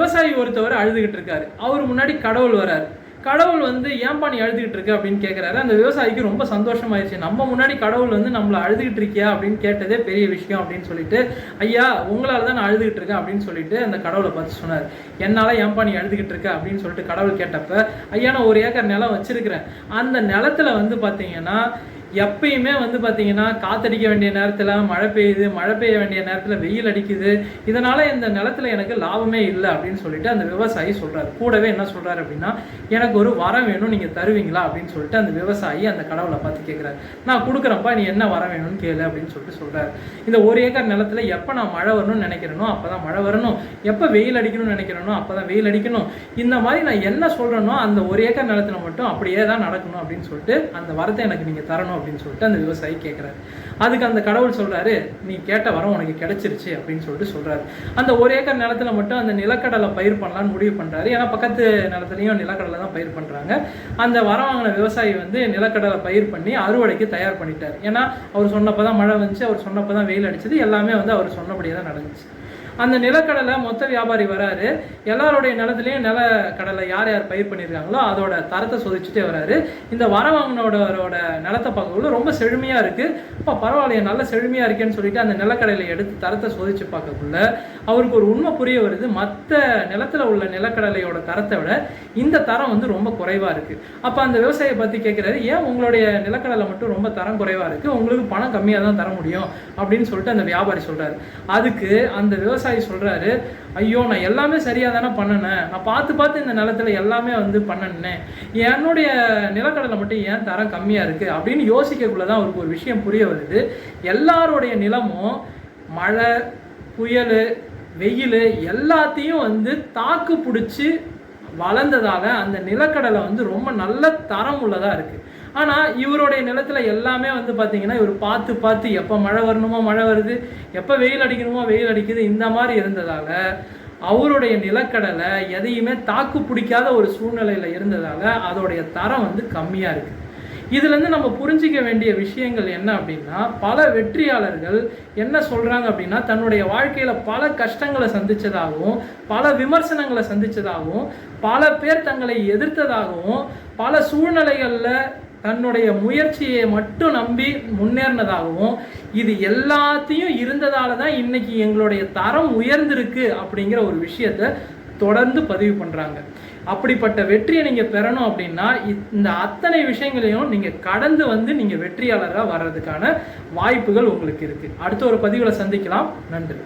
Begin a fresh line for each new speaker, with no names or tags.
விவசாயி ஒருத்தவர் அழுதுகிட்டு இருக்காரு. அவர் முன்னாடி கடவுள் வராரு. கடவுள் வந்து ஏன்பா நீ அழுதுகிட்டு இருக்க? அப்படின்னு கேட்குறாரு அந்த விவசாயிக்கு ரொம்ப சந்தோஷமாயிருச்சு. நம்ம முன்னாடி கடவுள் வந்து நம்மளை அழுதுகிட்டு இருக்கியா? அப்படின்னு கேட்டதே பெரிய விஷயம் அப்படின்னு சொல்லிட்டு ஐயா உங்களால் தான் நான் அழுதுகிட்டு இருக்கேன் அப்படின்னு சொல்லிட்டு அந்த கடவுளை பார்த்து சொன்னார். என்னால் ஏன்பா நீ அழுதுகிட்டு இருக்க? அப்படின்னு சொல்லிட்டு கடவுள் கேட்டப்ப ஐயா நான் ஒரு ஏக்கர் நிலம் வச்சிருக்கிறேன். அந்த நிலத்துல வந்து பார்த்தீங்கன்னா எப்பயுமே வந்து பார்த்தீங்கன்னா காத்தடிக்க வேண்டிய நேரத்தில் மழை பெய்யுது மழை பெய்ய வேண்டிய நேரத்தில் வெயில் அடிக்குது. இதனால் இந்த நிலத்துல எனக்கு லாபமே இல்லை அப்படின்னு சொல்லிட்டு அந்த விவசாயி சொல்கிறார் கூடவே என்ன சொல்கிறார் அப்படின்னா எனக்கு ஒரு வரம் வேணும் நீங்கள் தருவீங்களா? அப்படின்னு சொல்லிட்டு அந்த விவசாயி அந்த கடவுளை பார்த்து கேட்குறாரு நான் கொடுக்குறப்பா நீ என்ன வரம் வேணும்னு கேளு அப்படின்னு சொல்லிட்டு சொல்கிறார் இந்த ஒரு ஏக்கர் நிலத்துல எப்போ நான் மழை வரணும்னு நினைக்கிறேனோ அப்பதான் மழை வரணும். எப்போ வெயில் அடிக்கணும்னு நினைக்கிறேனோ அப்பதான் வெயில் அடிக்கணும். இந்த மாதிரி நான் என்ன சொல்கிறேனோ அந்த ஒரு ஏக்கர் நிலத்துல மட்டும் அப்படியே தான் நடக்கணும் அப்படின்னு சொல்லிட்டு அந்த வரத்தை எனக்கு நீங்கள் தரணும் அப்படின்னு சொல்லிட்டு அந்த விவசாயி கேட்குறாரு அதுக்கு அந்த கடவுள் சொல்றாரு நீ கேட்ட வரம் உனக்கு கிடைச்சிருச்சு அப்படின்னு சொல்லிட்டு சொல்றாரு. அந்த ஒரு ஏக்கர் நிலத்துல மட்டும் அந்த நிலக்கடலை பயிர் பண்ணலான்னு முடிவு பண்ணுறாரு ஏன்னா பக்கத்து நிலத்துலையும் நிலக்கடலை தான் பயிர் பண்றாங்க. அந்த வரம் வாங்கின விவசாயி வந்து நிலக்கடலை பயிர் பண்ணி அறுவடைக்கு தயார் பண்ணிட்டார். ஏன்னா அவர் சொன்னப்பதான் மழை வந்துச்சு அவர் சொன்னப்பதான் வெயில் அடிச்சது எல்லாமே வந்து அவர் சொன்னபடியே தான் நடந்துச்சு. அந்த நிலக்கடலை மொத்த வியாபாரி வராரு. எல்லாருடைய நிலத்துலையும் நிலக்கடலை யார் யார் பயிர் பண்ணியிருக்காங்களோ அதோட தரத்தை சோதிச்சுட்டே வராரு. இந்த வர வாங்கினோட நிலத்தை பார்க்கக்குள்ள ரொம்ப செழுமையாக இருக்குது இப்போ பரவாயில்லையே நல்ல செழுமையாக இருக்கேன்னு சொல்லிட்டு அந்த நிலக்கடலை எடுத்து தரத்தை சோதிச்சு பார்க்கக்குள்ள அவருக்கு ஒரு உண்மை புரிய வருது. மற்ற நிலத்துல உள்ள நிலக்கடலையோட தரத்தை விட இந்த தரம் வந்து ரொம்ப குறைவாக இருக்குது அப்போ அந்த விவசாயியை பற்றி கேட்குறாரு ஏன் உங்களுடைய நிலக்கடலை மட்டும் ரொம்ப தரம் குறைவாக இருக்குது உங்களுக்கு பணம் கம்மியாக தான் தர முடியும். அப்படின்னு சொல்லிட்டு அந்த வியாபாரி சொல்கிறாரு அதுக்கு அந்த விவசாயி சொல்கிறாரு ஐயோ நான் எல்லாமே சரியாக தானே பண்ணினேன் நான் பார்த்து பார்த்து இந்த நிலத்தில் எல்லாமே வந்து பண்ணினேன் என்னுடைய நிலக்கடலை மட்டும் ஏன் தரம் கம்மியாக இருக்குது அப்படின்னு யோசிக்கக்குள்ளதான் அவருக்கு ஒரு விஷயம் புரிய வருது. எல்லாருடைய நிலமும் மழை புயல் வெயில் எல்லாத்தையும் வந்து தாக்கு பிடிச்சி வளர்ந்ததால் அந்த நிலக்கடலை வந்து ரொம்ப நல்ல தரம் உள்ளதாக இருக்குது ஆனால் இவருடைய நிலத்தில் எல்லாமே வந்து பார்த்திங்கன்னா இவர் பார்த்து பார்த்து எப்போ மழை வரணுமோ மழை வருது எப்போ வெயில் அடிக்கணுமோ வெயில் அடிக்குது இந்த மாதிரி இருந்ததால் அவருடைய நிலக்கடலை எதையுமே தாக்கு பிடிக்காத ஒரு சூழ்நிலையில் இருந்ததால் அதோடைய தரம் வந்து கம்மியாக இருக்குது இதுலேருந்து நம்ம புரிஞ்சிக்க வேண்டிய விஷயங்கள் என்ன அப்படின்னா பல வெற்றியாளர்கள் என்ன சொல்கிறாங்க அப்படின்னா தன்னுடைய வாழ்க்கையில் பல கஷ்டங்களை சந்தித்ததாகவும் பல விமர்சனங்களை சந்தித்ததாகவும் பல பேர் தங்களை எதிர்த்ததாகவும் பல சூழ்நிலைகளில் தன்னுடைய முயற்சியை மட்டும் நம்பி முன்னேறினதாகவும் இது எல்லாத்தையும் இருந்ததால தான் இன்னைக்கு எங்களுடைய தரம் உயர்ந்திருக்கு அப்படிங்கிற ஒரு விஷயத்த தொடர்ந்து பதிவு பண்ணுறாங்க அப்படிப்பட்ட வெற்றியை நீங்கள் பெறணும் அப்படின்னா இந்த அத்தனை விஷயங்களையும் நீங்கள் கடந்து வந்து நீங்கள் வெற்றியாளராக வர்றதுக்கான வாய்ப்புகள் உங்களுக்கு இருக்குது அடுத்த ஒரு பதிவில் சந்திக்கலாம். நன்றி.